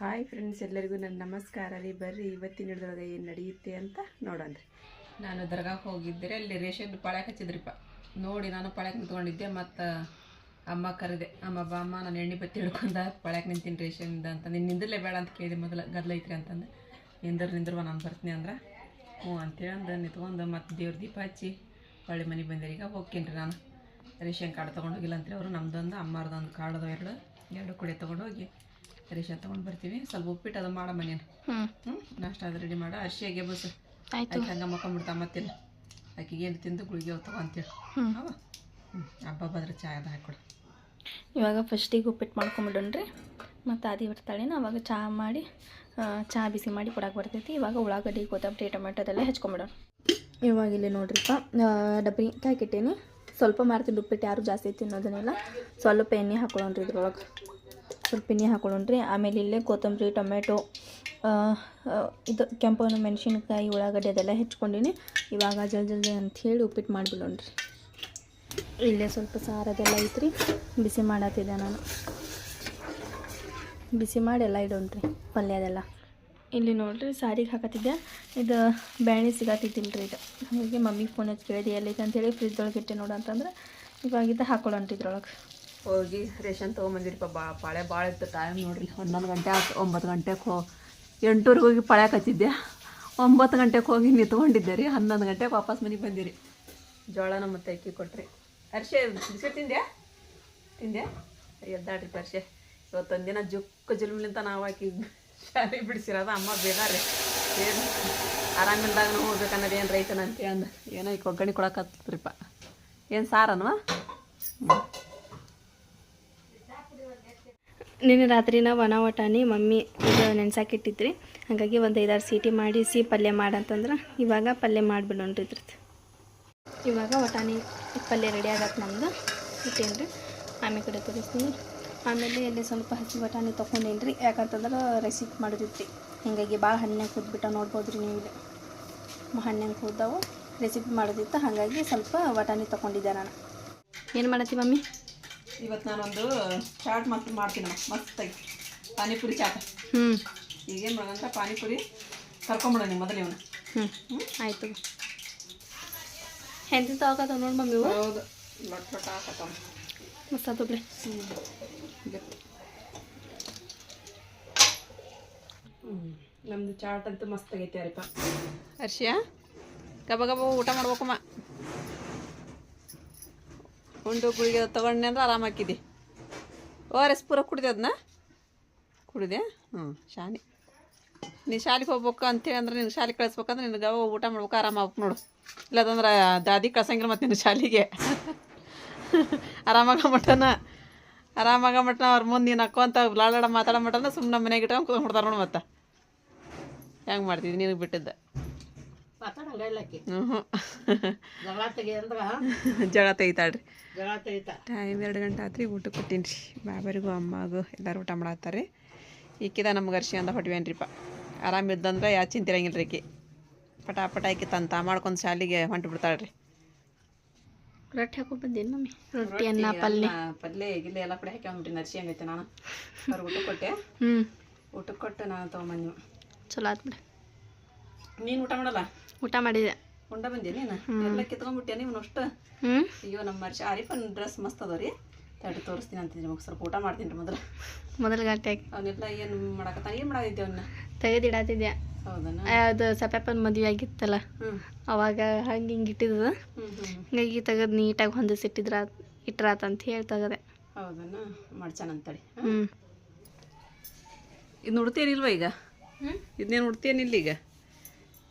Hi friends ಎಲ್ಲರಿಗೂ ನನ್ನ ನಮಸ್ಕಾರ. ರೀ, ಬರ್ರಿ, ಇವತ್ತಿನ ಹಿಡಿದೊಳಗೆ ಏನು ನಡೆಯುತ್ತೆ ಅಂತ ನೋಡೋಣ ರೀ. ನಾನು ದರ್ಗಾಕ್ಕೆ ಹೋಗಿದ್ದರೆ ಅಲ್ಲಿ ರೇಷನ್ ಪಳ್ಯಾಕ್ ಹಚ್ಚಿದ್ರಿಪ್ಪ ನೋಡಿ ನಾನು ಪಳ್ಯಾಕ್ ನಿಂತ್ಕೊಂಡಿದ್ದೆ, ಮತ್ತು ಅಮ್ಮ ಕರೆದೆ, ಅಮ್ಮ ಬಾ, ಅಮ್ಮ, ನಾನು ಎಣ್ಣೆ ಬತ್ತಿ ಹಿಡ್ಕೊಂಡ ಪಳ್ಯಾಕ್ ನಿಂತೀನಿ ರೇಷನ್ದ ಅಂತ. ನೀನು ನಿಂದಲೇ ಬೇಡ ಅಂತ ಕೇಳಿದೆ ಮೊದಲು ಗದ್ದಲ ಐತ್ರಿ ಅಂತಂದು. ನಿಂದ್ರ ನಿಂದ್ರವ ನಾನು ಬರ್ತೀನಿ ಅಂದ್ರೆ. ಹ್ಞೂ ಅಂತೇಳಿ ಅಂದು ನಿಂತ್ಕೊಂಡು, ಮತ್ತು ದೇವ್ರ ದೀಪ ಹಚ್ಚಿ ಹೊಳ್ಳಿ ಮನೆಗೆ ಬಂದಿರಿ. ಈಗ ಹೋಗ್ತೀನಿ ನಾನು. ರೇಷನ್ ಕಾರ್ಡ್ ತೊಗೊಂಡೋಗಿಲ್ಲ ಅಂತೇಳಿ ಅವರು ನಮ್ಮದೊಂದು ಅಮ್ಮಾರ್ದೊಂದು ಕಾರ್ಡ್ ಅದಾವ ಎರಡು ಎರಡು ಕೂಡ ತೊಗೊಂಡೋಗಿ ರೇಷನ್ ತೊಗೊಂಡು ಬರ್ತೀವಿ. ಸ್ವಲ್ಪ ಉಪ್ಪಿಟ್ಟು ಅದು ಮಾಡ ಮನೇನು ಹ್ಞೂ ನಾಷ್ಟ ಅದು ರೆಡಿ ಮಾಡ. ಅರ್ಶಿಯಾಗೆ ಬಸ್. ಆಯ್ತು. ಹಂಗೆ ಮತ್ತಿಲ್ಲ. ಆಕೆಗೆ ಏನು ತಿಂದು ಗುಳಿಗೆ ಅವು ಅಂತೇಳಿ. ಹ್ಞೂ ಹಬ್ಬ ಬಂದ್ರೆ ಚಾಯ್ ಅದ ಹಾಕ್ಕೊಡು. ಇವಾಗ ಫಸ್ಟಿಗೆ ಉಪ್ಪಿಟ್ಟು ಮಾಡ್ಕೊಂಬಿಡೋಣ್ರಿ. ಮತ್ತು ಅದಿ ಬರ್ತಾಳೇನ ಅವಾಗ ಚಹಾ ಮಾಡಿ ಚಹಾ ಬಿಸಿ ಮಾಡಿ ಕೊಡಕ್ಕೆ ಬರ್ತೈತಿ. ಇವಾಗ ಉಳ್ಳಾಗಡ್ಡಿ ಕೊತ್ತಂಬರಿ ಟೊಮೆಟೊದೆಲ್ಲ ಹೆಚ್ಕೊಂಬಿಡೋಣ. ಇವಾಗ ಇಲ್ಲಿ ನೋಡ್ರಿಪ್ಪ ಡಬ್ಬಿ ಡಬ್ರಿ ಕಾಯ್ಕಿಟ್ಟೇನಿ ಸ್ವಲ್ಪ ಮಾಡ್ತೀನಿ ಉಪ್ಪಿಟ್ಟು ಯಾರು ಜಾಸ್ತಿ ತಿನ್ನೋದನ್ನೆಲ್ಲ ಸ್ವಲ್ಪ ಎಣ್ಣೆ ಹಾಕೊಳ್ಳೋಣ್ರಿ ಇದ್ರೊಳಗೆ. ಸ್ವಲ್ಪ ಪಿನ್ನಿ ಹಾಕೊಳ್ಳೋಣ್ರಿ. ಆಮೇಲೆ ಇಲ್ಲೇ ಕೊತ್ತಂಬರಿ ಟೊಮೆಟೊ ಇದು ಕೆಂಪು ಮೆಣಸಿನ್ಕಾಯಿ, ಉಳ್ಳಾಗಡ್ಡೆ ಅದೆಲ್ಲ ಹೆಚ್ಕೊಂಡಿನಿ ಇವಾಗ ಜಲ್ ಜಲ್ದಿ ಅಂಥೇಳಿ ಉಪ್ಪಿಟ್ಟು ಮಾಡಿಬಿಡೋಣ್ರಿ. ಇಲ್ಲೇ ಸ್ವಲ್ಪ ಸಾರು ಅದೆಲ್ಲ ಐತ್ರಿ. ಬಿಸಿ ಮಾಡತ್ತಿದ್ದೆ ನಾನು. ಬಿಸಿ ಮಾಡಿ ಎಲ್ಲ ಇಡೋಣ್ರಿ ಪಲ್ಯ ಅದೆಲ್ಲ ಇಲ್ಲಿ ನೋಡ್ರಿ ಸಾರಿಗೆ ಹಾಕತ್ತಿದ್ದೆ. ಇದು ಬ್ಯಾಳಿ ಸಿಗತ್ತಿದ್ದಿಲ್ಲರಿ ಇದು. ಹಾಗಾಗಿ ಮಮ್ಮಿಗೆ ಫೋನ್ ಹಚ್ಚಿ ಕೇಳಿದೆ ಎಲ್ಲೈತೆ ಅಂತೇಳಿ ಫ್ರಿಜ್ದೊಳಗೆ ಇಟ್ಟೆ ನೋಡು ಅಂತಂದ್ರೆ ಇವಾಗಿದ್ದ ಹಾಕೊಳ್ಳೋಣ್ರಿ ಇದ್ರೊಳಗೆ. ಹೋಗಿ ರೇಷನ್ ತೊಗೊಂಬಂದಿರಿಪ್ಪ ಬಾ ಪಾಳೆ ಭಾಳ ಇತ್ತು ಟೈಮ್ ನೋಡ್ರಿ. ಹನ್ನೊಂದು ಗಂಟೆ ಆಯ್ತು, ಒಂಬತ್ತು ಗಂಟೆಗೆ ಹೋ ಎಂಟೂರಿಗೆ ಹೋಗಿ ಪಳೆ ಹಚ್ಚಿದ್ದೆ ಒಂಬತ್ತು ಗಂಟೆಗೆ ಹೋಗಿ ನಿಂತ್ಕೊಂಡಿದ್ದೆ ರೀ ಹನ್ನೊಂದು ಗಂಟೆಗೆ ವಾಪಸ್ ಮನೆಗೆ ಬಂದಿರಿ. ಜೋಳನ ಮತ್ತೆ ಅಕ್ಕಿ ಕೊಟ್ರಿ. ಅರ್ಶೆ, ಬಿಸ್ಕೆಟ್ ತಿಂದ್ಯಾ? ತಿಂದೆ ಎದ್ದಾಡ್ರಿ ಅರ್ಶೆ ಇವತ್ತೊಂದು ಜುಕ್ಕ ಜುಲ್ಮಿಲಿಂತ ನಾವು ಆಕಿ ಶಾಲೆ ಬಿಡಿಸಿರೋದ ಅಮ್ಮ ಬೇದಾರಿ ಏನು ಆರಾಮಿಲ್ದಾಗ ಹೋಗ್ಬೇಕನ್ನೋದು ಏನು ರೈತನ ಅಂತ ಅಂದ ಏನೋ ಈಗ ಒಗ್ಗರಣೆ ಕೊಡಕತ್ತದ್ರಿಪ್ಪ ಏನು ಸಾರನ್ವಾ ನಿನ್ನೆ ರಾತ್ರಿನ ಒಣ ವಟಾಣಿ ಮಮ್ಮಿ ನೆನ್ಸಾಕಿಟ್ಟಿದ್ರಿ. ಹಾಗಾಗಿ ಒಂದು ಐದಾರು ಸೀಟಿ ಮಾಡಿಸಿ ಪಲ್ಯ ಮಾಡಂತಂದ್ರೆ ಇವಾಗ ಪಲ್ಯ ಮಾಡಿಬಿಡೋಣ್ರಿ ಇದ್ರದ್ದು ಇವಾಗ ವಟಾಣಿ ಪಲ್ಯ ರೆಡಿ ಆಗತ್ತೆ ನಮ್ಮದು ಇಟ್ಟೇನ್ರಿ ಆಮೇಲೆ ಕಡೆ ತೋರಿಸ್ತೀನಿ. ಆಮೇಲೆ ಎಲ್ಲಿ ಸ್ವಲ್ಪ ಹಸಿ ವಟಾಣಿ ತೊಗೊಂಡೇನ್ರಿ ಯಾಕಂತಂದ್ರೆ ರೆಸಿಪಿ ಮಾಡಿದ್ರಿ ಹಾಗಾಗಿ ಭಾಳ ಹಣ್ಣಾಗ ಕೂದ್ಬಿಟ್ಟ ನೋಡ್ಬೋದು ರೀ ನೀವು ಇಲ್ಲಿ ರೆಸಿಪಿ ಮಾಡೋದಿತ್ತು. ಹಾಗಾಗಿ ಸ್ವಲ್ಪ ವಟಾಣಿ ತೊಗೊಂಡಿದ್ದೆ ನಾನು. ಏನು ಮಾಡತ್ತಿ ಮಮ್ಮಿ? ಇವತ್ತು ನಾನೊಂದು ಚಾಟ್ ಮಸ್ತ್ ಮಾಡ್ತೀನಿ ಮಸ್ತಾಗಿ ಪಾನಿಪುರಿ ಚಾಟ್. ಹ್ಞೂ ಈಗೇನು ಮಾಡೋಣ ಪಾನಿಪುರಿ ಕರ್ಕೊಂಬಿಡೋಣ ಮೊದಲು ಇವನು ಹ್ಞೂ ಆಯಿತು ಎಂತ ತಗೋತ ನೋಡಿ ಮಮ್ಮಿ ಹೌದು. ಲೊಟ್ ಲೊಟ್ ಹಾಕತ್ತವ. ಮಸ್ತ್ ಆತು ಬಿಡ್ರಿ ನಮ್ಮದು ಚಾಟ್ ಅಂತೂ ಮಸ್ತ್ ಆಗೈತೆ ಅರಿಪ ಹರ್ಷಿಯಾ? ಗಬ ಗಬ ಊಟ ಮಾಡ್ಬೇಕಮ್ಮ. ಉಂಡು ಗುಳಿಗೆ ತಗೊಂಡೆ ಅಂದ್ರೆ ಆರಾಮ ಹಾಕಿದ್ದೆ ಓ ಆರ್ ಎಸ್ ಪೂರ ಕುಡಿದೆ ಅದನ್ನ ಕುಡಿದೆ ಹ್ಞೂ ಶಾಲೆ. ನೀ ಶಾಲೆಗೆ ಹೋಗ್ಬೇಕು ಅಂತೇಳಿ ಅಂದ್ರೆ ನಿನ್ನ ಶಾಲೆಗೆ ಕಳಿಸ್ಬೇಕಂದ್ರೆ ನಿನಗೆ ಊಟ ಮಾಡ್ಬೇಕು ಆರಾಮ ಆಗ್ಬೇಕು ನೋಡು. ಇಲ್ಲದಂದ್ರೆ ದಾದಿ ಕಳ್ಸಂಗಿಲ್ಲ ಮತ್ತೆ ನಿನ್ನ ಶಾಲೆಗೆ. ಆರಾಮಾಗ ಮಟನ ಆರಾಮಾಗ ಅವ್ರ ಮುಂದೆ ನೀನು ಹಾಕೋಂತ ಲಾಳಾಡ ಮಾತಾಡೋ ಮಟನ ಸುಮ್ಮನೆ ಮನೆಗೆ ಇಟ್ಕೊಂಡು ಕುತ್ಕೊಂಡ್ಬಿಡ್ತಾರೆ ನೋಡು ಮತ್ತೆ. ಹೆಂಗೆ ಮಾಡ್ತಿದ್ದಿ ನಿನಗೆ ಬಿಟ್ಟಿದ್ದ? ಜಗಳ ತೆಗಿತಾಳ್ರಿ. ಟೈಮ್ ಎರಡು ಗಂಟೆ ಆತ್ರಿ ಊಟ ಕೊಟ್ಟೀನಿ ರೀ. ಬಾಬರಿಗೂ ಅಮ್ಮಗೂ ಎಲ್ಲರೂ ಊಟ ಮಾಡತ್ತಾರೆ. ಈಕಿದ ನಮ್ಗೆ ಅರ್ಶಿ ಅಂತ ಹೊಟ್ವೇನ್ರಿಪ್ಪ ಆರಾಮಿದ್ದಂದ್ರೆ ಯಾ ಚಿಂತೆ ಇರಂಗಿಲ್ಲ ರೀ ಈಕಿ. ಪಟ ಪಟ ಆಕಿ ತಂತ ಮಾಡ್ಕೊಂಡು ಶಾಲಿಗೆ ಹೊಂಟು ಬಿಡ್ತಾಳ್ರಿ. ರೊಟ್ಟಿ ಹಾಕೊಂಡು ಬಂದೇನು ಮಮ್ಮಿ? ರೊಟ್ಟಿ ಅನ್ನ ಪಲ್ಯ ಪಲ್ಯ ಗಿಲ್ಲೆ ಎಲ್ಲ ಕಡೆ ಹಾಕೊಂಡ್ಬಿಟ್ಟಿನಿ ಅರ್ಶಿ ಹಂಗೈತೆ ನಾನು. ಅವ್ರು ಊಟ ಕೊಟ್ಟೆ. ಹ್ಞೂ ಊಟಕ್ಕೆ ಕೊಟ್ಟು ನಾನು ತೊಗೊಂಬಂದು ಚಲೋ ಆತು ಬಿಡಿ. ನೀನು ಊಟ ಮಾಡಲ್ಲ? ಊಟ ಮಾಡಿದೆ. ಉಂಡ ಬಂದೆ ನೀನು? ಎಲ್ಲ ಕಿತ್ಕೊಂಡ್ಬಿಟ್ಟೆ ನೀವು ಅಷ್ಟು? ಹ್ಞೂ ಅಯ್ಯೋ ನಮ್ಮ ಮರ್ಷಿ ಆರಿಫನ್ ಡ್ರೆಸ್ ಮಸ್ತ್ ಅದಾವ ರೀ. ತಡಿ ತೋರಿಸ್ತೀನಿ ಅಂತಿದ್ರಿ ನಿಮಗೆ ಸ್ವಲ್ಪ ಊಟ ಮಾಡ್ತೀನಿ ರೀ ಮೊದಲು. ಮೊದಲು ಗಂಟೆ ಅವನ್ನೆಲ್ಲ ಏನು ಮಾಡಕತ್ತಾನ ಏನು ಮಾಡಾಕೈತಿ ಅವನ್ನ ಹೌದನ? ಅದು ಸಪ್ಯಾಪನ್ ಮದುವೆ ಆಗಿತ್ತಲ್ಲ. ಅವಾಗ ಹಂಗೆ ಹಿಂಗೆ ಇಟ್ಟಿದ್ದು. ಹ್ಞೂ ಹ್ಞೂ ಹಿಂಗಾಗಿ ತೆಗೆದು ನೀಟಾಗಿ ಹೊಂದಿಸಿಟ್ಟಿದ್ರ ಇಟ್ರಾತ ಅಂತ ಹೇಳಿ ತೆಗದೆ. ಹೌದನ? ಅಂತೇಳಿ ಹ್ಞೂ ಇದು ನೋಡ್ತೇನಿಲ್ವಾ ಈಗ? ಇದನ್ನೇನು ನೋಡ್ತೇನಿಲ್ಲ ಈಗ?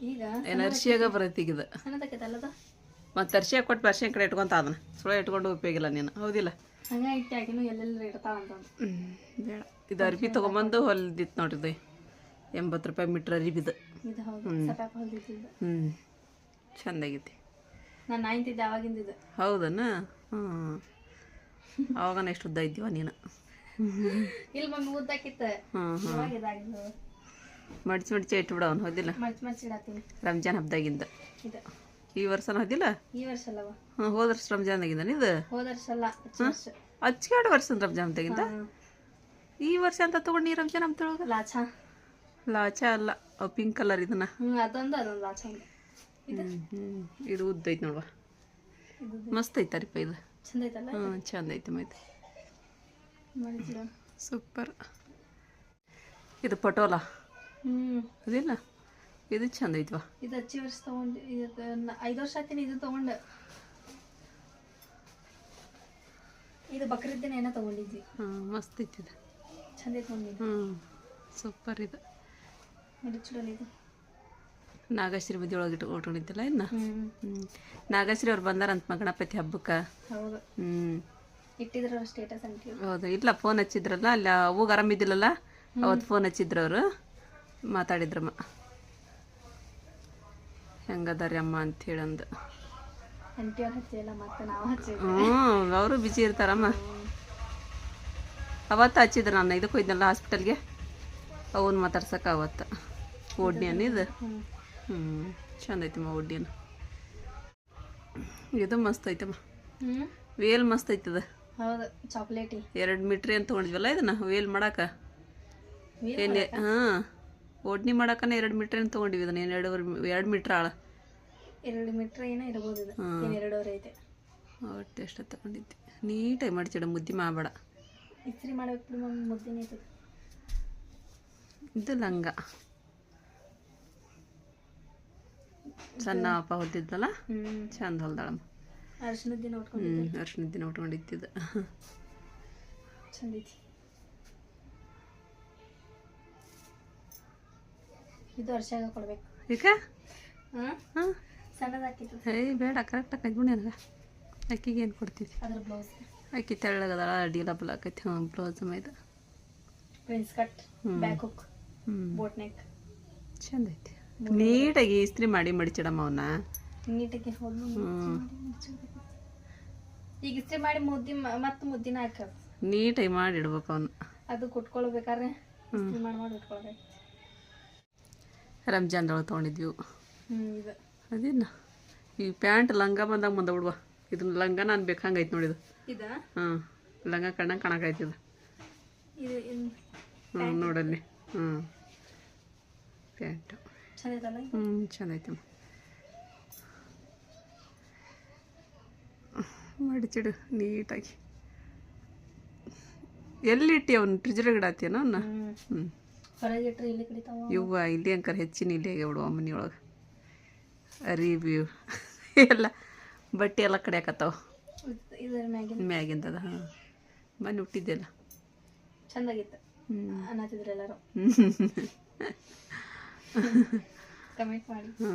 ಏನು ಅರ್ಶಿಯಾಗ ಬರತ್ತೀಗ ಇದು. ಮತ್ತು ಅರ್ಶಿಯಾಗ ಕೊಟ್ಟು ಅರ್ಶಿಯ ಕಡೆ ಇಟ್ಕೊಂತ ಅದನ್ನ. ಸುಳ ಇಟ್ಕೊಂಡು ಉಪಯೋಗಿಲ್ಲ ನೀನು. ಹೌದಿಲ್ಲ? ಬೇಡ. ಇದು ಅರ್ಬಿ ತೊಗೊಂಬಂದು ಹೊಲ್ದಿತ್ತು ನೋಡ್ರಿ ಎಂಬತ್ತು ರೂಪಾಯಿ ಮೀಟ್ರ್ ಅರಿಬಿದು ಹ್ಞೂ ಚಂದಾಗೈತಿ. ನಾನು ನೈನ್ತಿದ್ದೆ ಅವಾಗಿಂದಿದ್ದು ಹೌದನ? ಹ್ಞೂ ಅವಾಗ ಎಷ್ಟು ಉದ್ದ ಇದ್ದೀವ ನೀನು? ಇಲ್ಲಿ ಮಮ್ಮಿ ಉದ್ದಾಕಿತ್ತು ಹ್ಞೂ ಹ್ಞೂ ಮಡ್ಚಿ ಮಡ್ಚಿ ಇಟ್ಬಿಡ ಅವ್ನು ಹೋದಿಲ್ಲ? ಇಡತ್ತೀನಿ. ರಂಜಾನ್ ಹಬ್ಬದಾಗಿಂದ ಇದು. ಈ ವರ್ಷನ ಹೋದಿಲ್ಲ? ಈ ವರ್ಷ ಅಲ್ಲವ. ಹ್ಞೂ ಹೋದ ವರ್ಷ ರಂಜಾನ್ದಾಗಿಂದ ಇದು ಹೋದ ವರ್ಷ ಅಲ್ಲ ವರ್ಷ. ರಂಜಾನ್ ಹಬ್ಬದಾಗಿಂದ ಈ ವರ್ಷ ಅಂತ ತೊಗೊಂಡು ರಂಜಾನ್ ಹಬ್ಬ ತೊಳಗ ಲಾಚಾ. ಲಾಚಾ ಅಲ್ಲ ಪಿಂಕ್ ಕಲರ್ ಇದನ್ನ. ಹ್ಞೂ ಅದೊಂದು ಅದೊಂದು ಲಾಚ ಇದೆ. ಉದ್ದ ಐತೆ ನೋಡುವ? ಮಸ್ತ್ ಐತಾರಿಪ್ಪ ಇದು. ಚಂದ ಐತಲ್ಲ ಹ್ಞೂ ಚಂದ ಐತೆ ಮೈತೆ ಸೂಪರ್. ಇದು ಪಟೋಲ. ಹ್ಞೂ ಅದಿಲ್ಲ ಇದು ಚಂದ ಐತವ? ಇದು ಹಚ್ಚಿ ವರ್ಷ ತೊಗೊಂಡು ಇದು ಐದು ವರ್ಷ ಆತೀನಿ ಇದು ತೊಗೊಂಡು. ಇದು ಬಕ್ರಿದ್ದೇನೆ ಏನೋ ತೊಗೊಂಡಿದ್ವಿ. ಹಾಂ ಮಸ್ತ್ ಐತಿ ಇದು. ಚಂದ ಐತೆ ತೊಗೊಂಡಿದ್ದು ಹ್ಞೂ ಸೂಪರ್ ಇದು. ಮೆಡಿಚುಡಲ್ ಇದು. ನಾಗಶ್ರೀ ಮದುವೆ ಒಳಗೆ ಇಟ್ಟು ಉಟ್ಕೊಂಡಿದ್ದಿಲ್ಲ ಇನ್ನು? ಹ್ಞೂ ನಾಗಶ್ರೀ ಅವ್ರು ಬಂದಾರಂತ ಮ ಗಣಪತಿ ಹಬ್ಬಕ್ಕೆ? ಹೌದು. ಹ್ಞೂ ಇಟ್ಟಿದ್ರು ಸ್ಟೇಟಸ್ ಅಂತ ಹೌದು ಇಲ್ಲ ಫೋನ್ ಹಚ್ಚಿದ್ರಲ್ಲ ಅಲ್ಲಿ ಅವಾಗ ಆರಾಮಿದ್ದಿಲ್ಲಲ್ಲ ಅವತ್ತು ಫೋನ್ ಹಚ್ಚಿದ್ರು ಅವರು. ಮಾತಾಡಿದ್ರಮ್ಮ ಹೆಂಗದಾರಿ ಅಮ್ಮ ಅಂತ ಹೇಳಂದು ಹ್ಞೂ ಅವರು ಬಿಜಿ ಇರ್ತಾರಮ್ಮ. ಅವತ್ತು ಹಚ್ಚಿದ್ರು ನಾನು ಇದಕ್ಕೆ ಹೋಯ್ದಲ್ಲ ಹಾಸ್ಪಿಟಲ್ಗೆ ಅವನ್ ಮಾತಾಡ್ಸಕ್ಕೆ ಅವತ್ತು. ಓಡ್ನಿಯನ್ ಇದು? ಹ್ಞೂ ಚಂದ ಐತಮ್ಮ ಓಡ್ನಿಯನ್ ಇದು ಮಸ್ತ್ ಐತಮ್ಮ. ವೇಲ್ ಮಸ್ತ್ ಐತದ. ಹೌದು ಚಾಕ್ಲೇಟಿ. ಎರಡು ಮೀಟ್ರಿ ಅಂತ ತೊಗೊಂಡಿದ್ವಲ್ಲ ಇದನ್ನ? ವೇಲ್ ಮಾಡಾಕ? ಏನೇ ಹಾಂ ಓಡ್ನಿ ಮಾಡಾಕನ ಎರಡು ಮೀಟ್ರ್ ಏನು ತೊಗೊಂಡಿವಿ ಇದನ್ನ? ಏನು ಎರಡೂವರೆ ಎರಡು ಮೀಟ್ರ್ ಆಳ? ಎರಡು ಮೀಟ್ರ್ ಏನೋ ಇರ್ಬೋದು ಇದು ಎರಡೂವರೆ ಐತೆ. ಒಟ್ಟು ಎಷ್ಟು ತಗೊಂಡಿದ್ದೆ? ನೀಟಾಗಿ ಮಾಡ್ಚಿಡ ಮುದ್ದೆ ಮಾಡಬೇಡ. ಇಸ್ತ್ರಿ ಮಾಡಬೇಕು ಬಿಡು ಮಮ್ಮಿ ಮುದ್ದಿನ ಐತೆ. ಇದು ಲಂಗ. ಸಣ್ಣ ಅಪ್ಪ ಹೊದ್ದಿದ್ನಲ್ಲ ಹ್ಞೂ ಚಂದ ಹೊಲ್ದಾಳಮ್ಮ. ಅರ್ಶಿನದ ದಿನ ಉಟ್ಕೊಂಡು ಹ್ಞೂ ಅರ್ಶಿನ ದಿನ ಉಟ್ಕೊಂಡಿದ್ದಿದ್ದು ಚಂದ ಇದು ವರ್ಷಾಗ ಕೊಡ್ಬೇಕು. ಈಗ ಹಾಂ? ಹಾಂ? ಸಣ್ಣದು ಹಾಕಿತ್ತು ಏಯ್ ಬೇಡ ಕರೆಕ್ಟಾಗಿ ಕಜ್ಬಿಡಿ ನನಗೆ ಅಕ್ಕಿಗೆ ಏನು ಕೊಡ್ತೀವಿ? ಅದ್ರ ಬ್ಲೌಸ್ ಅಕ್ಕಿ ತೆಳ್ಳಗದಾಳ ಅಡ್ಡಿಲ್ಲ ಬಲಾಕೈತಿ ಹ್ಞೂ ಬ್ಲೌಸ್ ಮೈದ ಪ್ರಿನ್ಸ್ ಕಟ್ ಬ್ಯಾಕ್ ಹುಕ್ ಹ್ಞೂ ಬೋಟ್ ನೆಕ್ ಚಂದ ಐತಿ. ನೀಟಾಗಿ ಇಸ್ತ್ರಿ ಮಾಡಿ ಮಡಿಚಿಡಮ್ಮ ಅವನ್ನ ನೀಟಾಗಿ ಹೋದ್ಲು ಹ್ಞೂ ಈಗ ಇಸ್ತ್ರಿ ಮಾಡಿ ಮುದ್ದಿ ಮತ್ತೆ ಮುದ್ದಿನ ಹಾಕ. ನೀಟಾಗಿ ಮಾಡಿ ಇಡ್ಬೇಕು ಅವನ್ನ ಅದು ಕುಟ್ಕೊಳ್ಬೇಕಾದ್ರೆ ಮಾಡಿ ಮಾಡಿ ಇಟ್ಕೊಳ್ಬೇಕು ರಂಜಾನ್ದೊಳಗೆ ತೊಗೊಂಡಿದ್ವಿ. ಅದೇನು? ಈ ಪ್ಯಾಂಟ್ ಲಂಗ ಬಂದಾಗ ಬಂದ ಬಿಡುವ. ಇದನ್ನ ಲಂಗ ನಾನು ಬೇಕಂಗೈತೆ ನೋಡಿದು ಇದ. ಹಾಂ ಲಂಗ ಕಣ್ಣಂಗೆ ಕಾಣಕೈತಿದು ಇದು. ಹ್ಞೂ ನೋಡಲ್ಲಿ. ಹ್ಞೂ ಪ್ಯಾಂಟು. ಹ್ಞೂ ಚಂದ ಐತಮ್ಮ ಮಡಿಚಿಡು ನೀಟಾಗಿ. ಎಲ್ಲಿ ಇಟ್ಟಿ ಅವನು? ಫ್ರಿಜ್ರಾಗ ಇಡಾತಿಯನ ಅವನ್ನ ಹ್ಞೂ ಹ್ಞೂ ಹೊರಗೆ ಇಲ್ಲಿ ಕಡಿತಾವ ಇವ್ವ ಇಲ್ಲಿ ಅಂಕರ್ ಹೆಚ್ಚಿನ ಇಲ್ಲೇ ಬಿಡುವ ಮನೆಯೊಳಗೆ ಅರಿಬಿ ಎಲ್ಲ ಬಟ್ಟೆ ಎಲ್ಲ ಕಡಿಯಾಕತ್ತಾವ. ಇದರ ಮ್ಯಾಗಿನ ಮ್ಯಾಗಿಂದದ ಹಾಂ. ಮನೆ ಹುಟ್ಟಿದ್ದೆಲ್ಲ. ಚಂದಾಗಿತ್ತು. ಅನ್ನತ್ತಿದ್ರು ಎಲ್ಲರೂ. ಕಮೆಂಟ್ ಮಾಡಿ. ಹ್ಞೂ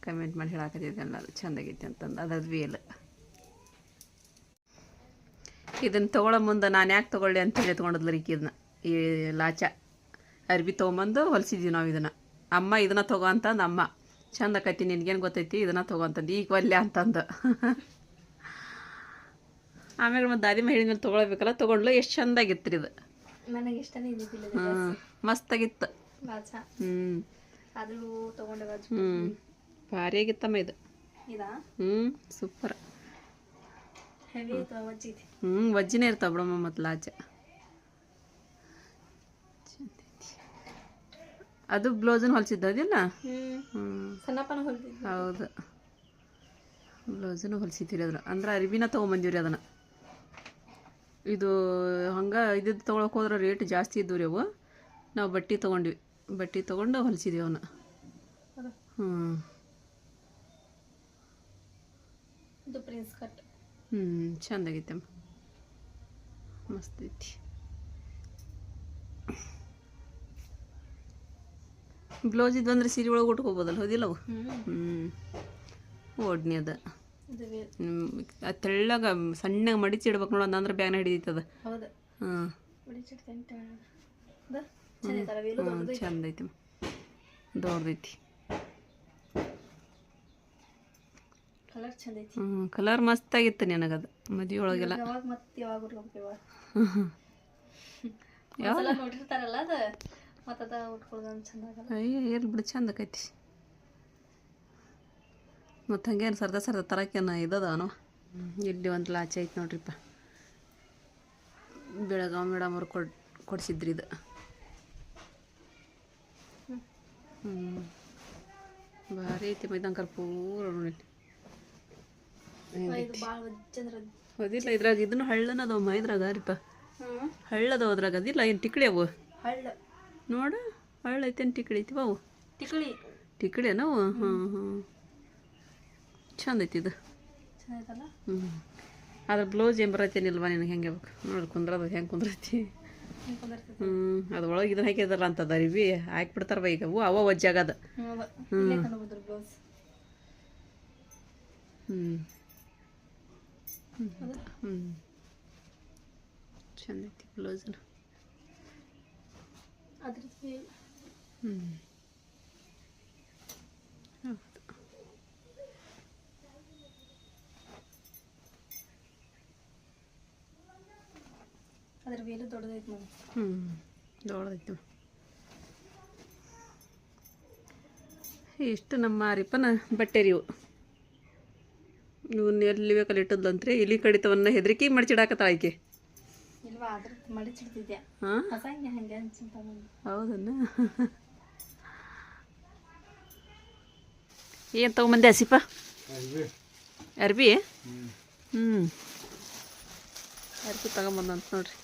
ಕಮೆಂಟ್ ಮಾಡಿ ಹೇಳಾಕತ್ತಿದ್ದೆಲ್ಲ ಚಂದಾಗೈತಿ ಅಂತಂದು. ಅದ್ರದ್ದು ವೇಲ್ ಇದನ್ನು ತೊಗೊಳ್ಳೋ ಮುಂದೆ ನಾನು ಯಾಕೆ ತೊಗೊಳ್ಳಿ ಅಂತೇಳಿ ತೊಗೊಂಡದ್ಲ ಇದನ್ನ ಈ ಲಾಚ ಅರ್ಬಿ ತೊಗೊಂಬಂದು ಹೊಲಿಸಿದ್ವಿ ನಾವು ಇದನ್ನು. ಅಮ್ಮ ಇದನ್ನ ತಗೋ ಅಂತಂದು ಅಮ್ಮ. ಚಂದ ಆಕೈತಿ ನಿನ್ಗೇನು ಗೊತ್ತೈತಿ? ಇದನ್ನ ತಗೋ ಅಂತಂದು. ಈಗ ಒಲ್ಲೆ ಅಂತಂದು. ಆಮೇಲೆ ಮತ್ತೆ ಹೇಳಿದ ಮೇಲೆ ತೊಗೊಳ್ಬೇಕಲ್ಲ ತೊಗೊಂಡ್ಲು ಎಷ್ಟು ಚಂದಾಗಿತ್ತು ರೀ ಇದು ನನಗೆ ಹ್ಞೂ ಮಸ್ತಾಗಿತ್ತು. ಹ್ಞೂ ಭಾರಿ ಆಗಿತ್ತಮ್ಮ ಇದು. ಇದಾ? ಹ್ಞೂ ಸೂಪರ್. ಹ್ಞೂ ವಜ್ಜಿನೇ ಇರ್ತಾವ ಬಿಡಮ್ಮ ಮತ್ತು ಲಾಚ. ಅದು ಬ್ಲೌಸನ್ನು ಹೊಲಿಸಿದ್ದು ಅದಿಲ್ಲ ಹ್ಞೂ ಹ್ಞೂ ಸಣ್ಣಪ್ಪನ ಹೊಲ್ದಿದ್ವಿ ಹೌದು. ಬ್ಲೌಸನ್ನು ಹೊಲಿಸಿದ್ದೀರಿ ಅದ್ರ ಅಂದ್ರೆ ಅರಿವಿನ ತೊಗೊಂಬಂದಿವ್ರಿ ಅದನ್ನು. ಇದು ಹಂಗೆ ಇದ್ದು ತೊಗೊಳಕ್ಕೆ ಹೋದ್ರೆ ರೇಟ್ ಜಾಸ್ತಿ ಇದ್ದವು ರೀ ಅವು. ನಾವು ಬಟ್ಟೆ ತೊಗೊಂಡ್ವಿ. ಬಟ್ಟೆ ತೊಗೊಂಡು ಹೊಲಿಸಿದ್ವಿ ಅವನ್ನ? ಹ್ಞೂ ಹ್ಞೂ ಚೆಂದಾಗೈತೆ ಮಸ್ತ್ ಐತಿ. ಬ್ಲೌಸ್ ಇದು ಅಂದ್ರೆ ಸೀರೆ ಒಳಗೆ ಉಟ್ಕೋಬೋದಲ್ಲ ಹೋದಿಲ್ಲ ಅವು? ಹ್ಞೂ ಓಡ್ನಿ ಅದ. ಅದ್ ತೆಳ್ಳಗ ಸಣ್ಣಗೆ ಮಡಿಚಿಡ್ಬೇಕು ನೋಡು ಅಂದ್ರೆ ಬ್ಯಾಗ್ನ ಹಿಡಿತದ. ಹೌದು. ಹಾಂ. ಚಂದ ಐತೆ. ಹ್ಞೂ ಕಲರ್ ಮಸ್ತ್ ಆಗಿತ್ತು ನಿನಗದು ಮದುವೆ ಒಳಗೆಲ್ಲ ಯಾವಾಗ ಮತ್ತೆ ಯಾವಾಗ ಉಟ್ಕೊಬೇಕು ಇವಾಗ ಯಾವ ಒಂದ್ಸಲ ನೋಡಿರ್ತಾರಲ್ಲ ಅದು ಮತ್ತೆ ಅದ ಉಟ್ಕೊಳ್ಳೋದು ಚಂದ ಆಗಲ್ಲ ಅಯ್ಯ ಎಲ್ಲಿ ಬಿಡು ಚಂದ ಆಕೈತಿ ಮತ್ತು ಹಂಗೇನು ಸರ್ದ ಸರ್ದ ತರಕೇನ ಇದದವನು ಇಲ್ಲಿ ಒಂದು ಲಾಚೆ ಐತಿ ನೋಡ್ರಿಪ್ಪ. ಬೆಳಗಾವ್ ಮೇಡಮ್ ಅವ್ರು ಕೊಡ್ ಕೊಡ್ಸಿದ್ರಿ ಇದು. ಹ್ಞೂ ಭಾರಿ ಐತಿ ಮೈದಂಕರ್ ಪೂರ ನೋಡಿ ಅದಿಲ್ಲ ಇದ್ರಾಗ ಇದನ್ನು ಹಳ್ಳನ ಮೈದ್ರಾಗ ರೀಪ ಹಳ್ಳದವ ಅದ್ರಾಗ ಅದಿಲ್ಲ ಏನು ಟಿಕ್ಳಿ ಅವು? ಹಳ್ಳ. ನೋಡು ಹಳ್ಳ ಐತೇನು ಟಿಕ್ಳಿ ಐತಿವ ಅವು ಟಿಕ್ಳಿ ಅನವು ಹಾಂ ಹಾಂ. ಚಂದ ಐತಿ ಇದು. ಹ್ಞೂ ಅದ್ರ ಬ್ಲೌಸ್ ಏನು ಬರತ್ತೇನಿಲ್ವಾ ನಿನಗೆ? ಹೆಂಗೆ ಬೇಕು ನೋಡಿ ಕುಂದ್ರದ ಹೆಂಗೆ ಕುಂದ್ರತಿ. ಹ್ಞೂ ಅದು ಒಳಗೆ ಇದನ್ನ ಹಾಕಿದಾರಲ್ಲ ಅಂತದ ಅರಿವಿ. ಹಾಕ್ಬಿಡ್ತಾರ ಬಾ ಈಗ. ಅವು ಅವ ಒಜ್ಜಾಗದ ಹ್ಞೂ ಹ್ಞೂ ಅದು. ಹ್ಞೂ ಚಂದ ಐತಿ ಬ್ಲೌಸ್ನ. ಅದ್ರ ಹ್ಞೂ ಹೌದು. ಅದ್ರ ವೇಲು ದೊಡ್ಡದೈತಿ ನೋಡಿ. ಹ್ಞೂ ದೊಡ್ಡದೈತೆ ಇಷ್ಟು ನಮ್ಮ ರಿಪನ ಬಟ್ಟೆ ಇವು ಇವನ್ನ ಎಲ್ಲಿ ಬೇಕಲ್ಲಿ ಇಟ್ಟದ್ಲಂತ್ರಿ ಇಲಿ ಕಡಿತವನ್ನ ಹೆದರಿಕೆ ಮಡ್ಚಿಡಾಕತ್ತಾಳ ಆಕೆ. ಹೌದನ್ನ ಏನು ತೊಗೊಂಬಂದೆ ಹಸಿಪ ಅರ್ಬಿ ಹ್ಞೂ ಅರ್ಬಿ ತಗೊಂಬಂದಂತ ನೋಡ್ರಿ.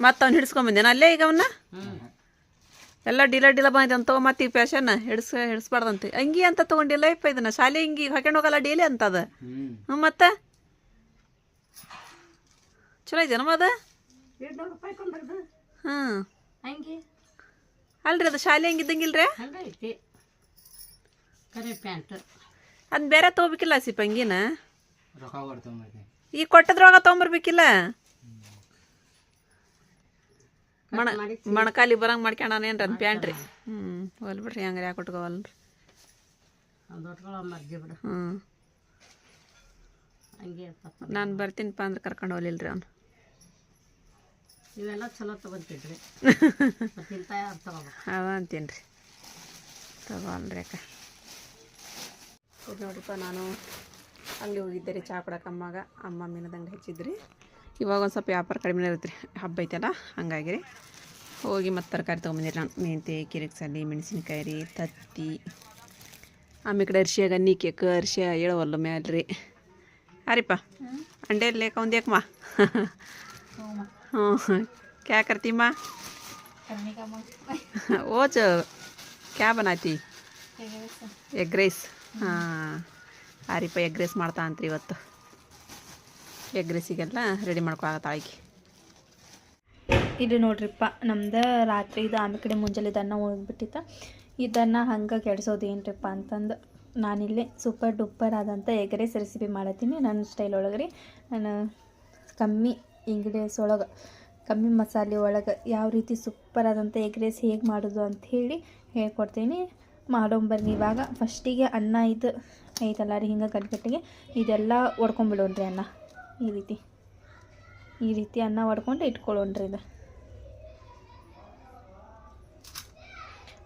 ಮತ್ತೆ ಅವ್ನು ಹಿಡಿಸ್ಕೊಂಬಂದೇನ? ಅಲ್ಲೇ ಈಗ ಅವನ್ನ ಎಲ್ಲ ಡಿಲ ಡಿಲ ಬಂದಿದೆ ಅಂತ ಮತ್ತೆ ಈ ಫ್ಯಾಷನ್ ಹಿಡಿಸ್ ಹಿಡಿಸ್ಬಾರ್ದಂತೆ. ಅಂಗಿ ಅಂತ ತೊಗೊಂಡಿಲ್ಲ ಇಪ್ಪ ಇದನ್ನ. ಶಾಲೆ ಅಂಗಿ ಹಾಕೊಂಡು ಹೋಗಲ್ಲ ಡೈಲಿ ಅಂತದ ಹ್ಞೂ ಮತ್ತೆ? ಚಲೋ ಐತೇನಮ್ಮ ಅದು? ಹ್ಞೂ. ಹಂಗೆ. ಅಲ್ರಿ ಅದು ಶಾಲೆ ಹೆಂಗಿದ್ದಂಗಿಲ್ರಿ? ಹಂಗೈತಿ ಕರೆ ಪ್ಯಾಂಟ್. ಅದು ಬೇರೆ ತೊಗೋಬೇಕಿಲ್ಲ ಸಿಪ್ಪ ಹಂಗಿನ? ರೊಕ್ಕ ಕೊಡ್ತಂಬೈತಿ ಈಗ ಕೊಟ್ಟದ್ರೊಳಗ ತೊಗೊಂಬರ್ಬೇಕಿಲ್ಲ? ಮಣ ಮಣಕಾಲಿ ಬರಂಗ್ ಮಾಡ್ಕೊಂಡಾನೇನ್ರಿ ಅದು ಪ್ಯಾಂಟ್ ರೀ? ಹ್ಞೂ. ಹೊಲ್ ಬಿಡ್ರಿ ಹಂಗಾರೆ ಯಾಕೆ ಕೊಟ್ಕೋವಲ್ರಿ ಒಂದು ಮರ್ಜಿ ಬಿಡು. ಹ್ಞೂ. ಹಂಗೆ ಇರ್ತಪ್ಪ ನಾನು ಬರ್ತೀನಿಪ್ಪ ಅಂದ್ರೆ ಕರ್ಕೊಂಡು ಹೋಗ್ಲಿಲ್ರಿ ಅವ್ನು. ನೀವೆಲ್ಲ ಚಲೋ ತಗೊಂತಿದ್ರಿ. ಅವ ಇಂಥ ಯಾರು ತಗೋಬೇಕು ಅದ ಅಂತೀನಿ ರೀ ತಗೋಲ್ರಿ ಅಕ್ಕ. ಇದು ನೋಡ್ರಿಪ್ಪ ನಾನು ಅಲ್ಲಿ ಹೋಗಿದ್ದೆ ರೀ ಚಹಾ ಕೊಡಕ್ಕೆ ಅಮ್ಮಾಗ. ಅಮ್ಮ ಮೀನದಂಗೆ ಹಚ್ಚಿದ್ರಿ. ಇವಾಗ ಒಂದು ಸ್ವಲ್ಪ ವ್ಯಾಪಾರ ಕಡಿಮೆ ಇರುತ್ತೆ ರೀ ಹಬ್ಬ ಐತಲ್ಲ ಹಂಗಾಗಿ ರೀ. ಹೋಗಿ ಮತ್ತು ತರಕಾರಿ ತೊಗೊಂಬಂದಿರಿ ನಾನು. ಮೆಂತೆ ಕಿರಿಕ್ಸಲ್ಲಿ ಮೆಣಸಿನ್ಕಾಯಿ ರೀ ತತ್ತಿ. ಆಮೇಲೆ ಕಡೆ ಅರ್ಶಿಯಾಗ ನೀ ಕೇಕ್ ಅರ್ಶಿಯ ಹೇಳವಲ್ಲ ಮ್ಯಾಲೆ ರೀ. ಅರಿಪ್ಪ ಅಂಡೆ ಲೇಕ ಒಂದು ಏಕಮ್ಮ ಹ್ಞೂ ಕ್ಯಾ ಕರ್ತಿಮ್ಮ ಕಮ್ಮಿ ಕಮ್ಮ वो जो क्या बनाती ಎಗ್ ರೈಸ್ ಹಾಂ ಆರಿಪ ಎಗ್ ರೈಸ್ ಮಾಡ್ತಾ ಅಂತ್ರಿ ಇವತ್ತು ಎಗ್ ರೈಸಿಗೆಲ್ಲ ರೆಡಿ ಮಾಡ್ಕೊಳತ್ತ ಆಯ್ಕೆ ಇದು ನೋಡ್ರಿಪ್ಪ ನಮ್ದು ರಾತ್ರಿ ಇದು ಆಮೇಲೆ ಕಡೆ ಮುಂಜಾನೆ ಇದನ್ನು ಉಳಿದ್ಬಿಟ್ಟಿತ್ತ ಇದನ್ನು ಹಂಗೆ ಕೆಡ್ಸೋದು ಏನ್ರಿಪ್ಪ ಅಂತಂದು ನಾನಿಲ್ಲಿ ಸೂಪರ್ ಡೂಪರ್ ಆದಂಥ ಎಗ್ ರೈಸ್ ರೆಸಿಪಿ ಮಾಡತ್ತೀನಿ ನನ್ನ ಸ್ಟೈಲ್ ಒಳಗೆ ರೀ ನಾನು ಕಮ್ಮಿ ಇಂಗ್ರೀಡಿಯನ್ಸ್ ಒಳಗೆ, ಕಮ್ಮಿ ಮಸಾಲೆ ಒಳಗೆ ಯಾವ ರೀತಿ ಸೂಪರ್ ಆದಂಥ ಎಗ್ ರೈಸ್ ಹೇಗೆ ಮಾಡೋದು ಅಂತ ಹೇಳಿ ಹೇಳ್ಕೊಡ್ತೀನಿ. ಮಾಡೋಂಬರ್ರಿ ಇವಾಗ ಫಸ್ಟಿಗೆ ಅನ್ನ ಇದು ಐತಲ್ಲ ರೀ ಹಿಂಗೆ ಗಟ್ಟಿಗೆ ಇದೆಲ್ಲ ಒಡ್ಕೊಂಬಿಡೋಣ್ರಿ ಅನ್ನ. ಈ ರೀತಿ ಈ ರೀತಿ ಅನ್ನ ಒಡ್ಕೊಂಡು ಇಟ್ಕೊಳ್ಳೋಣ್ರಿ ಇದು.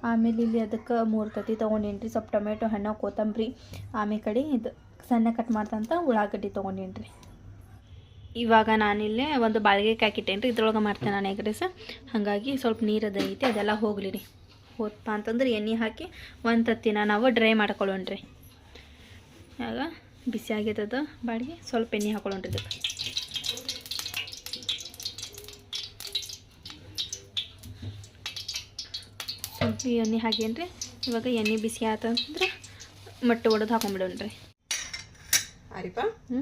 ಆಮೇಲೆ ಇಲ್ಲಿ ಅದಕ್ಕೆ ಮೂರು ತತ್ತಿ ತೊಗೊಂಡೇನ್ರಿ? ಸ್ವಲ್ಪ ಟೊಮೆಟೊ, ಹಣ್ಣು, ಕೊತ್ತಂಬರಿ. ಆಮೇಲೆ ಕಡೆ ಇದು ಸಣ್ಣ ಕಟ್ ಮಾಡ್ತಂತ ಉಳ್ಳಾಗಡ್ಡಿ ತೊಗೊಂಡೇನ್ರಿ. ಇವಾಗ ನಾನಿಲ್ಲೇ ಒಂದು ಬಾಳಿಗೆ ಹಾಕಿಟ್ಟೇನ್ರಿ. ಇದ್ರೊಳಗೆ ಮಾಡ್ತೇನೆ ನಾನು ಎಗ್ ಹಾಗಾಗಿ ಸ್ವಲ್ಪ ನೀರು ಅದೈತಿ ಅದೆಲ್ಲ ಹೋಗಲಿ ರೀ. ಹೋದಪ್ಪ ಅಂತಂದ್ರೆ ಎಣ್ಣೆ ಹಾಕಿ ಒಂದು ತತ್ತಿನ ನಾವು ಡ್ರೈ ಮಾಡ್ಕೊಳ್ಳೋಣ್ರಿ. ಆಗ ಬಿಸಿ ಆಗೈತದ ಬಾಡಿಗೆ, ಸ್ವಲ್ಪ ಎಣ್ಣೆ ಹಾಕೊಳ್ಳೋಣ್ರಿ ಇದಕ್ಕೆ. ಸ್ವಲ್ಪ ಎಣ್ಣೆ ರೀ ಇವಾಗ ಎಣ್ಣೆ ಬಿಸಿ ಆತಂದ್ರೆ ಮೊಟ್ಟೆ ಒಡೆದು ಹಾಕೊಂಡ್ಬಿಡೋಣ್ರಿ ರೀ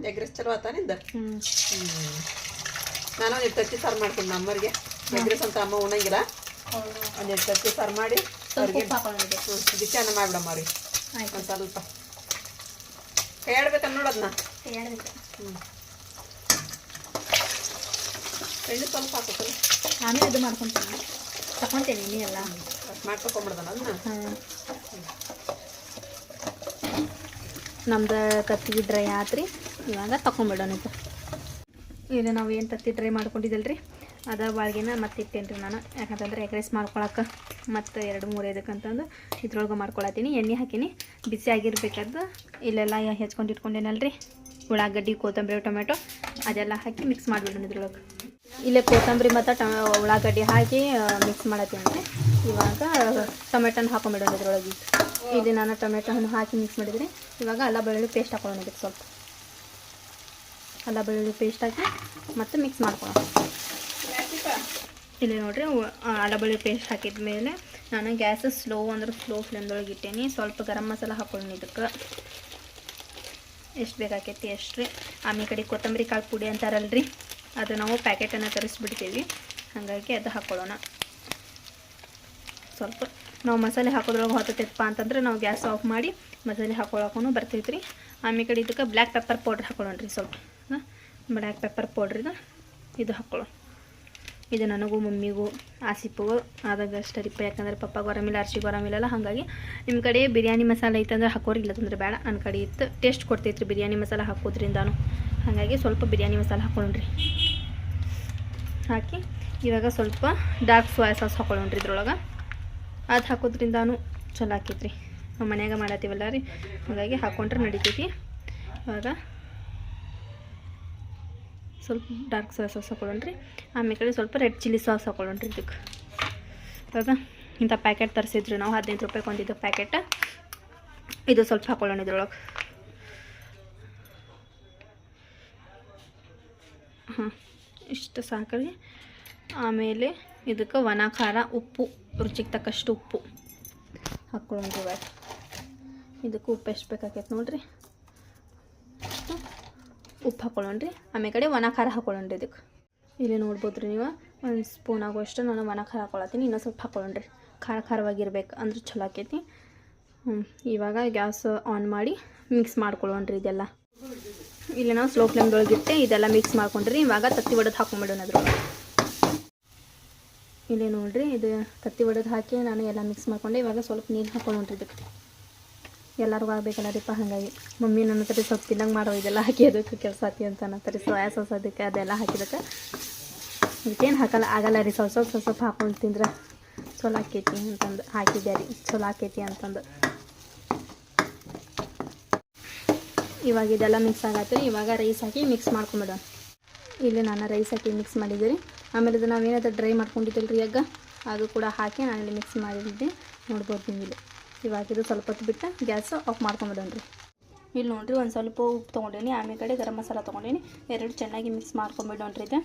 ಎಗ್ ರೈಸ್ ಚಲೋ ಆತ ನಿಂದ? ನಾನು ಒಂದು ತತ್ತಿ ಸಾರು ಮಾಡ್ತೀನಿ ನಮ್ಮರಿಗೆ ಎಗ್ ರೈಸ್ ಅಂತ ಅಮ್ಮ ಉಣಂಗಿಲ್ಲ ಒಂದು ತತ್ತಿ ಸಾರು ಮಾಡಿ ಬಿಸಿ ಅನ್ನ ಮಾಡಿಬಿಡಮ್ಮ ಅವ್ರಿಗೆ. ಒಂದು ಸ್ವಲ್ಪ. ಕೈ ಆಡ್ಬೇಕನ್ನ ನೋಡೋದನ್ನ ಹ್ಞೂ ಎಣ್ಣೆ ಸ್ವಲ್ಪ ಹಾಕೋತಲ್ಲ ನಾನು ಇದು ಮಾಡ್ಕೊತೀನಿ. ತಗೊತೇನೆ ಎಣ್ಣೆ ಎಲ್ಲ ಹಾಂ ನಮ್ದು ಕತ್ತಿಗೆ ಡ್ರೈ ಆತ್ರಿ ಇವಾಗ ತಗೊಂಬಿಡೋಣ ಇದು. ಇದು ನಾವು ಏನು ತತ್ತಿ ಡ್ರೈ ಮಾಡ್ಕೊಂಡಿದ್ದಲ್ರಿ? ಅದ ಬಾಳ್ಗೆನ ಮತ್ತೆ ಇಟ್ಟೇನಿ ರೀ ನಾನು. ಯಾಕಂತಂದ್ರೆ ಎಗ್ ರೈಸ್ ಮಾಡ್ಕೊಳಕ್ಕೆ ಮತ್ತು ಎರಡು ಮೂರು ಇದಕ್ಕಂತಂದು ಇದ್ರೊಳಗೆ ಮಾಡ್ಕೊಳತ್ತೀನಿ. ಎಣ್ಣೆ ಹಾಕೀನಿ. ಬಿಸಿ ಆಗಿರ್ಬೇಕಾದ್ದು ಇಲ್ಲೆಲ್ಲ ಹೆಚ್ಕೊಂಡು ಇಟ್ಕೊಂಡೇನಲ್ರಿ ಉಳ್ಳಾಗಡ್ಡಿ ಕೊತ್ತಂಬರಿ ಟೊಮೆಟೊ ಅದೆಲ್ಲ ಹಾಕಿ ಮಿಕ್ಸ್ ಮಾಡಿಬಿಡೋಣ ಇದ್ರೊಳಗೆ. ಇಲ್ಲೇ ಕೊತ್ತಂಬರಿ ಮತ್ತು ಟ ಉಳ್ಳಾಗಡ್ಡಿ ಹಾಕಿ ಮಿಕ್ಸ್ ಮಾಡತ್ತೀನಿ. ಇವಾಗ ಟೊಮೆಟೊನ ಹಾಕೊಂಬಿಡೋಣ ಇದ್ರೊಳಗೆ. ಇಲ್ಲಿ ನಾನು ಟೊಮೆಟೊ ಹಣ್ಣು ಹಾಕಿ ಮಿಕ್ಸ್ ಮಾಡಿದ್ರಿ ಇವಾಗ ಅಲ್ಲ ಬೆಳ್ಳುಳ್ಳಿ ಪೇಸ್ಟ್ ಹಾಕೊಳ್ಳೋಣ ಇದಕ್ಕೆ ಸ್ವಲ್ಪ. ಅಲ್ಲ ಬೆಳ್ಳುಳ್ಳಿ ಪೇಸ್ಟ್ ಹಾಕಿ ಮತ್ತು ಮಿಕ್ಸ್ ಮಾಡ್ಕೊಳ್ಳೋಣ. ಇಲ್ಲಿ ನೋಡಿರಿ ಅಲ್ಲ ಬೆಳ್ಳುಳ್ಳಿ ಪೇಸ್ಟ್ ಹಾಕಿದ ಮೇಲೆ ನಾನು ಗ್ಯಾಸ್ ಸ್ಲೋ ಅಂದ್ರೆ ಸ್ಲೋ ಫ್ಲೇಮ್ದೊಳಗೆ ಇಟ್ಟೇನಿ. ಸ್ವಲ್ಪ ಗರಂ ಮಸಾಲ ಹಾಕೊಳ್ಳೋಣ ಇದಕ್ಕೆ. ಎಷ್ಟು ಬೇಕಾಕೈತಿ ಎಷ್ಟು ರೀ ಆಮೇಲೆ ಕಡೆ ಕೊತ್ತಂಬರಿ ಕಾಳು ಪುಡಿ ಅಂತಾರಲ್ರಿ? ಅದು ನಾವು ಪ್ಯಾಕೆಟನ್ನು ತರಿಸ್ಬಿಡ್ತೀವಿ. ಹಾಗಾಗಿ ಅದು ಹಾಕ್ಕೊಳ್ಳೋಣ ಸ್ವಲ್ಪ. ನಾವು ಮಸಾಲೆ ಹಾಕೋದ್ರೊಳಗೆ ಹೊತ್ತೈತಪ್ಪ ಅಂತಂದ್ರೆ ನಾವು ಗ್ಯಾಸ್ ಆಫ್ ಮಾಡಿ ಮಸಾಲೆ ಹಾಕೊಳಕ್ಕೂ ಬರ್ತೈತೆ ರೀ ಆಮೇಲೆ ಕಡೆ ಇದಕ್ಕೆ ಬ್ಲ್ಯಾಕ್ ಪೆಪ್ಪರ್ ಪೌಡ್ರ್ ಹಾಕೊಳ್ಳೋಣ ರೀ ಸ್ವಲ್ಪ. ಬ್ಲ್ಯಾಕ್ ಪೆಪ್ಪರ್ ಪೌಡ್ರಿದ ಇದು. ಹಾಕ್ಕೊಳ್ಳೋಣ ಇದು ನನಗೂ ಮಮ್ಮಿಗೂ ಆಸಿಪಿಗೂ ಆದಾಗ ಅಷ್ಟೇ ರೀಪ ಯಾಕಂದ್ರೆ ಪಪ್ಪ ಗೊರಮಿಲ್ಲ ಅರ್ಶಿ ಗೊರಮಿಲ್ಲಲ್ಲ ಹಾಗಾಗಿ ನಿಮ್ಮ ಕಡೆ ಬಿರಿಯಾನಿ ಮಸಾಲೆ ಐತಂದ್ರೆ ಹಾಕೋರಿ ಇಲ್ಲದಂದ್ರೆ ಬೇಡ. ನನ್ನ ಕಡೆ ಇತ್ತು. ಟೇಸ್ಟ್ ಕೊಡ್ತೈತೆ ರೀ ಬಿರಿಯಾನಿ ಮಸಾಲ ಹಾಕೋದ್ರಿಂದಾನು. ಹಾಗಾಗಿ ಸ್ವಲ್ಪ ಬಿರಿಯಾನಿ ಮಸಾಲ ಹಾಕೊಳ್ಳೋಣ್ರಿ ಹಾಕಿ ಇವಾಗ ಸ್ವಲ್ಪ ಡಾರ್ಕ್ ಸೋಯಾ ಸಾಸ್ ಹಾಕೊಳ್ಳೋಣ್ರಿ ಇದ್ರೊಳಗೆ. ಅದು ಹಾಕೋದ್ರಿಂದಾನು ಚಲೋ ಆಕೈತೆ ರೀ ನಾವು ಮನ್ಯಾಗ ಮಾಡತ್ತೀವಲ್ಲ ರೀ. ಹಾಗಾಗಿ ಹಾಕೊಂಡ್ರೆ ನಡಿತೈತಿ. ಇವಾಗ ಸ್ವಲ್ಪ ಡಾರ್ಕ್ ಸೋಯಾ ಸಾಸ್ ಹಾಕೊಳ್ಳೋಣ್ರಿ. ಆಮೇಲೆ ಸ್ವಲ್ಪ ರೆಡ್ ಚಿಲ್ಲಿ ಸಾಸ್ ಹಾಕೊಳ್ಳೋಣ್ರಿ ಇದಕ್ಕೆ ಇವಾಗ ಇಂಥ ಪ್ಯಾಕೆಟ್ ತರಿಸಿದ್ರಿ ನಾವು, ಹದಿನೈದು ರೂಪಾಯಿಗೆ ಒಂದಿದ್ದು ಪ್ಯಾಕೆಟ್ ಇದು ಸ್ವಲ್ಪ ಹಾಕೊಳ್ಳೋಣ ಇದ್ರೊಳಗೆ. ಹಾಂ ಇಷ್ಟು ಸಾಕ್ರಿ ಆಮೇಲೆ ಇದಕ್ಕೆ ಒಣ ಖಾರ, ಉಪ್ಪು, ರುಚಿಗೆ ತಕ್ಕಷ್ಟು ಉಪ್ಪು ಇವಾಗ ಇದಕ್ಕೆ ಉಪ್ಪು ಎಷ್ಟು ಬೇಕಾಕೈತೆ ನೋಡಿರಿ. ಉಪ್ಪು ಹಾಕ್ಕೊಳ್ಳೋಣ್ರಿ. ಆಮೇಲೆ ಕಡೆ ಒಣ ಖಾರ ಹಾಕೊಳ್ಳೋಣ್ರಿ ಇದಕ್ಕೆ. ಇಲ್ಲಿ ನೋಡ್ಬೋದು ರೀ ನೀವು, ಒಂದು ಸ್ಪೂನ್ ಆಗುವಷ್ಟು ನಾನು ಒಣ ಖಾರ ಹಾಕೊಳತ್ತೀನಿ ಇನ್ನೊಂದು ಸ್ವಲ್ಪ ಹಾಕೊಳ್ಳೋಣ್ರಿ ಖಾರ ಖಾರವಾಗಿರ್ಬೇಕು ಅಂದ್ರೆ ಚಲೋ ಆಕೈತಿ. ಹ್ಞೂ ಇವಾಗ ಗ್ಯಾಸ್ ಆನ್ ಮಾಡಿ ಮಿಕ್ಸ್ ಮಾಡ್ಕೊಳ್ಳೋಣ್ರಿ ಇದೆಲ್ಲ. ಇಲ್ಲಿ ನಾವು ಸ್ಲೋ ಫ್ಲೇಮ್ದೊಳಗೆ ಇಟ್ಟೆ ಇದೆಲ್ಲ ಮಿಕ್ಸ್ ಮಾಡ್ಕೊಂಡ್ರಿ. ಇವಾಗ ತತ್ತಿ ಒಡೆದು ಹಾಕೊಂಡ್ಬಿಡೋಣ ಅದ್ರ ಇಲ್ಲಿ ನೋಡ್ರಿ, ಇದು ತತ್ತಿ ಒಡೆದು ಹಾಕಿ ನಾನು ಎಲ್ಲ ಮಿಕ್ಸ್ ಮಾಡ್ಕೊಂಡೆ. ಇವಾಗ ಸ್ವಲ್ಪ ನೀರು ಹಾಕೊಂಡ್ರಿ ಇದಕ್ಕೆ. ಎಲ್ಲರಿಗೂ ಆಗ್ಬೇಕಲ್ಲ ರೀಪ್ಪ ಹಾಗಾಗಿ. ಮಮ್ಮಿ ನನ್ನ ಹತ್ರ ಸ್ವಲ್ಪ ತಿನ್ನಂಗೆ ಮಾಡೋ ಇದೆಲ್ಲ ಹಾಕಿ, ಅದಕ್ಕೆ ಕೆಲಸ ಆತಿ ಅಂತ ನನ್ನ ಸೋಯಾ ಸಾಸ್ ಅದಕ್ಕೆ, ಅದೆಲ್ಲ ಹಾಕಿದಕ್ಕೆ ಇದಕ್ಕೇನು ಹಾಕಲ್ಲ, ಆಗಲ್ಲ ರೀ. ಸ್ವಲ್ಪ ಸ್ವಲ್ಪ ಸ್ವಲ್ಪ ಹಾಕೊಂಡು ತಿಂದ್ರೆ ಚಲೋ ಆಕೈತಿ ಅಂತಂದು ಹಾಕಿದ್ದೆ ರೀ? ಚಲೋ ಆಕೈತಿ ಅಂತಂದು. ಇವಾಗ ಇದೆಲ್ಲ ಮಿಕ್ಸ್ ಆಗತ್ತೆ ಇವಾಗ ರೈಸ್ ಹಾಕಿ ಮಿಕ್ಸ್ ಮಾಡ್ಕೊಂಬಿಡೋಣ. ಇಲ್ಲಿ ನಾನು ರೈಸ್ ಹಾಕಿ ಮಿಕ್ಸ್ ಮಾಡಿದ್ದೆ ರೀ ಆಮೇಲೆ ಇದು ನಾವೇನಾದ್ರು ಡ್ರೈ ಮಾಡ್ಕೊಂಡಿದ್ದಿಲ್ಲ ರೀ ಈಗ ಅದು ಕೂಡ ಹಾಕಿ ನಾನು ಇಲ್ಲಿ ಮಿಕ್ಸ್ ಮಾಡಿದ್ದೆ. ನೋಡ್ಬೋದು ನೀವು ಇಲ್ಲಿ. ಇವಾಗ ಇದು ಸ್ವಲ್ಪ ಹೊತ್ತು ಬಿಟ್ಟು ಗ್ಯಾಸ್ ಆಫ್ ಮಾಡ್ಕೊಂಬಿಡೋಣ ರೀ ಇಲ್ಲಿ ನೋಡಿರಿ ಒಂದು ಸ್ವಲ್ಪ ಉಪ್ಪು ತೊಗೊಂಡೀನಿ. ಆಮೇಲೆ ಕಡೆ ಗರಂ ಮಸಾಲ ತೊಗೊಂಡೀನಿ. ಎರಡು ಚೆನ್ನಾಗಿ ಮಿಕ್ಸ್ ಮಾಡ್ಕೊಂಬಿಡೋಣ್ರಿ ಇದು.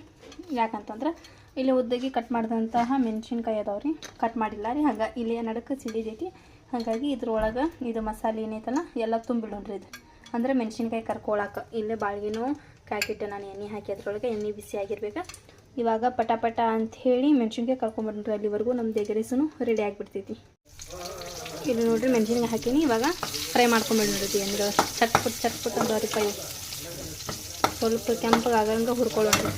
ಯಾಕಂತಂದ್ರೆ ಇಲ್ಲಿ ಉದ್ದಗಿ ಕಟ್ ಮಾಡಿದಂತಹ ಮೆಣಸಿನ್ಕಾಯಿ ಅದಾವೆ ರೀ ಕಟ್ ಮಾಡಿಲ್ಲ ರೀ. ಹಾಗೆ ಇಲ್ಲಿ ನಡಕ್ಕೆ ಸಿಡಿದೈತಿ. ಹಾಗಾಗಿ ಇದ್ರೊಳಗೆ ಇದು ಮಸಾಲೆ ಏನೈತಲ್ಲ, ಎಲ್ಲ ತುಂಬಿಡೋಣ್ರಿ ಇದು. ಅಂದರೆ ಮೆಣಸಿನ್ಕಾಯಿ ಕರ್ಕೊಳಕ್ಕೆ ಇಲ್ಲೇ ಬಾಳ್ಗೆನೂ ಕಾಯ್ಕಿಟ್ಟೆ ನಾನು ಎಣ್ಣೆ ಹಾಕಿ ಅದ್ರೊಳಗೆ ಎಣ್ಣೆ ಬಿಸಿ ಆಗಿರ್ಬೇಕು. ಇವಾಗ ಪಟ ಪಟ ಅಂತ ಹೇಳಿ ಮೆಣಸಿನ್ಕಾಯಿ ಕರ್ಕೊಂಬರ್ರಿ ಅಲ್ಲಿವರೆಗೂ ನಮ್ಮ ದೇಗರಿಸೂ ರೆಡಿ ಆಗಿಬಿಡ್ತೈತಿ. ಇಲ್ಲಿ ನೋಡ್ರಿ ಮೆಣಸಿನ್ಕಾಯಿ ಹಾಕೀನಿ. ಇವಾಗ ಫ್ರೈ ಮಾಡ್ಕೊಂಬಿಡಿ ಅಂದ್ರೆ ಎಣ್ಣೆ ಚಟ್ಪುಟ್ ಚಟ್ಪುಟ್ ಅಂತ ರೀ ಸ್ವಲ್ಪ ಕೆಂಪಗೆ ಆಗಂಗೆ ಹುರ್ಕೊಳ್ಳೋಣ್ರಿ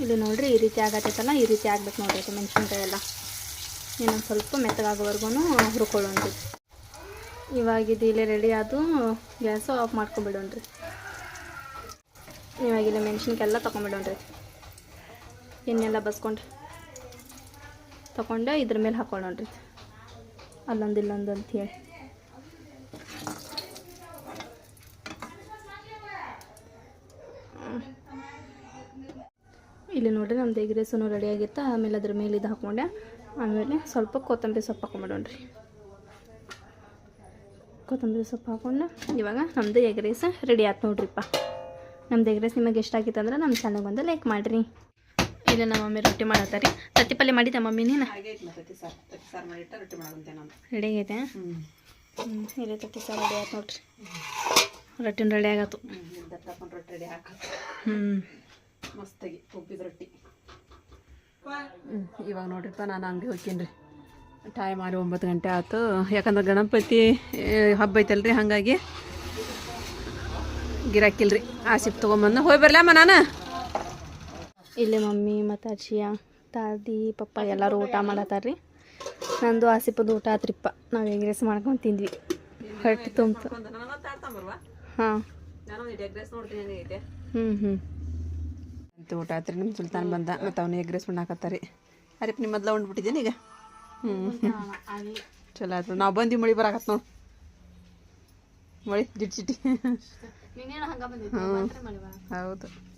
ಇಲ್ಲಿ ನೋಡ್ರಿ ಈ ರೀತಿ ಆಗತ್ತೈತಲ್ಲ ಈ ರೀತಿ ಆಗ್ಬೇಕು ನೋಡ್ರಿ ಮೆಣಸಿನ್ಕಾಯಿ ಎಲ್ಲ ಇನ್ನೊಂದು ಸ್ವಲ್ಪ ಮೆತ್ತಗಾಗೋವರೆಗೂ ಹುರ್ಕೊಳ್ಳೋಣ್ರಿ ಇವಾಗ ಇದು ಇಲ್ಲೇ ರೆಡಿ ಆದು ಗ್ಯಾಸು ಆಫ್ ಮಾಡ್ಕೊಂಬಿಡೋಣ್ರಿ. ಇವಾಗ ಇಲ್ಲೇ ಮೆಣಸಿನ್ಕೆಲ್ಲ ತೊಗೊಂಬಿಡೋಣ್ರಿ ಎಣ್ಣೆಲ್ಲ ಬಸ್ಕೊಂಡು ತೊಗೊಂಡು ಇದ್ರ ಮೇಲೆ ಹಾಕೊಳ್ಳೋಣ್ರಿ ಅಲ್ಲೊಂದು ಇಲ್ಲೊಂದು ಅಂತ ಹೇಳಿ. ಇಲ್ಲಿ ನೋಡ್ರಿ ನಮ್ದು ಎಗ್ ರೈಸೂ ರೆಡಿ ಆಗಿತ್ತು. ಆಮೇಲೆ ಅದ್ರ ಮೇಲೆ ಇದು ಹಾಕೊಂಡೆ. ಆಮೇಲೆ ಸ್ವಲ್ಪ ಕೊತ್ತಂಬರಿ ಸೊಪ್ಪು ಹಾಕೊಂಬಿಡೋಣ್ರಿ. ಕೊತ್ತಂಬರಿ ಸೊಪ್ಪು ಹಾಕೊಂಡು ಇವಾಗ ನಮ್ಮದು ಎಗ್ ರೈಸ್ ರೆಡಿ ಆಯ್ತು ನೋಡ್ರಿಪ್ಪ. ನಮ್ದು ಎಗ್ ರೈಸ್ ನಿಮಗೆ ಇಷ್ಟ ಆಗಿತ್ತು ಅಂದ್ರೆ ನಮ್ಮ ಚಾನಲ್ ಬಂದು ಲೈಕ್ ಮಾಡಿರಿ. ಇಲ್ಲ ನಮ್ಮ ಮಮ್ಮಿ ರೊಟ್ಟಿ ಮಾಡತ್ತಾರೆ ತತ್ತಿ ಪಲ್ಯ ಮಾಡಿದ್ದೆ ಮಮ್ಮಿ ನೀನು? ರೆಡಿ ಆಗೈತೆ? ಹ್ಞೂ ಇಲ್ಲ ತತ್ತಿ ಸಾರು ರೆಡಿ ಆಯ್ತು ನೋಡ್ರಿ. ರೊಟ್ಟಿನ ರೆಡಿ ಆಗತ್ತು. ರೆಡಿ ಹ್ಞೂ ಮಸ್ತಾಗಿ ಉಬ್ಬಿದ ರೊಟ್ಟಿ. ಹ್ಞೂ ಇವಾಗ ನೋಡ್ರಿಪ್ಪ ನಾನು ಅಂಗಡಿ ಹೋಗ್ತೀನಿ ರೀ. ಟೈಮ್ ಆರು ಒಂಬತ್ತು ಗಂಟೆ ಆಯ್ತು. ಯಾಕಂದ್ರೆ ಗಣಪತಿ ಹಬ್ಬ ಐತಲ್ರಿ ಹಾಗಾಗಿ ಗಿರಾಕಿಲ್ರಿ. ಆಸಿಪ್ ತೊಗೊಂಬಂದು ಹೋಗಿ ಬರಲಮ್ಮ ನಾನು. ಇಲ್ಲಿ ಮಮ್ಮಿ ಮತ್ತು ಅಜ್ಜಿಯ ದಾದಿ ಪಪ್ಪ ಎಲ್ಲರೂ ಊಟ ಮಾಡತ್ತಾರ್ರಿ. ನಂದು ಆಸಿಪದ ಊಟ ಆತ್ರಿಪ್ಪ. ನಾವು ಎಗ್ ರೈಸ್ ಮಾಡ್ಕೊಂಡು ತಿಂದ್ವಿ. ಹೊಟ್ಟೆ ತುಂಬ್ತು. ಹಾಂ. ಹ್ಞೂ ಹ್ಞೂ ಅಂತ ಊಟ ಆತ್ರಿ ನಿಮ್ಮ ಸುಲ್ತಾನ್ ಬಂದ? ಮತ್ತು ಅವನು ಎಗ್ ರೈಸ್ ಮಾಡಾಕತ್ತಾರಿ. ಅರಿಪ್ ನಿಮ್ಮ ಮೊದ್ಲ ಉಂಡ್ಬಿಟ್ಟಿದ್ದೀನಿ ಈಗ. ಚಲೋ ಆಯ್ತು ನಾವು ಬಂದಿವಿ ಮಳಿ ಬರಾಕತ್ ನೋಡಿ. ಮಳಿ ಜಿಟ್ ಜಿಟಿ ಹೌದು.